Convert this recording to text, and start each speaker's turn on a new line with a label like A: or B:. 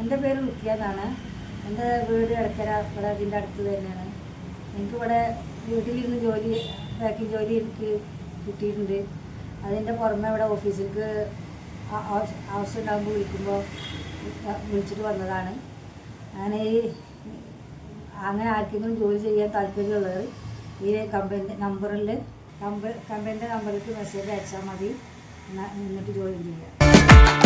A: എന്റെ പേര് റുക്കിയ എന്നാണ് എന്റെ വീട് ഇടക്കര ഇവിടെ അതിന്റെ അടുത്ത് തന്നെയാണ്. എനിക്ക് ഇവിടെ വീട്ടിലിരുന്ന് ജോലി പാക്കിംഗ് ജോലി എനിക്ക് കിട്ടിയിട്ടുണ്ട്. അതിന്റെ പുറമെ ഇവിടെ ഓഫീസിലേക്ക് ആ- ആവശ്യം ഉണ്ടാകുമ്പോൾ വിളിക്കുമ്പോൾ വിളിച്ചിട്ട് വന്നതാണ്. ഞാൻ ഈ അങ്ങനെ ആർക്കെങ്കിലും ജോലി ചെയ്യാൻ താല്പര്യമുള്ളവർ ഈ കമ്പനി നമ്പറിൽ കമ്പ കമ്പനിന്റെ നമ്പറിലേക്ക് മെസ്സേജ് അയച്ചാൽ മതി. എന്നിട്ട് ജോയിൻ ചെയ്യാം.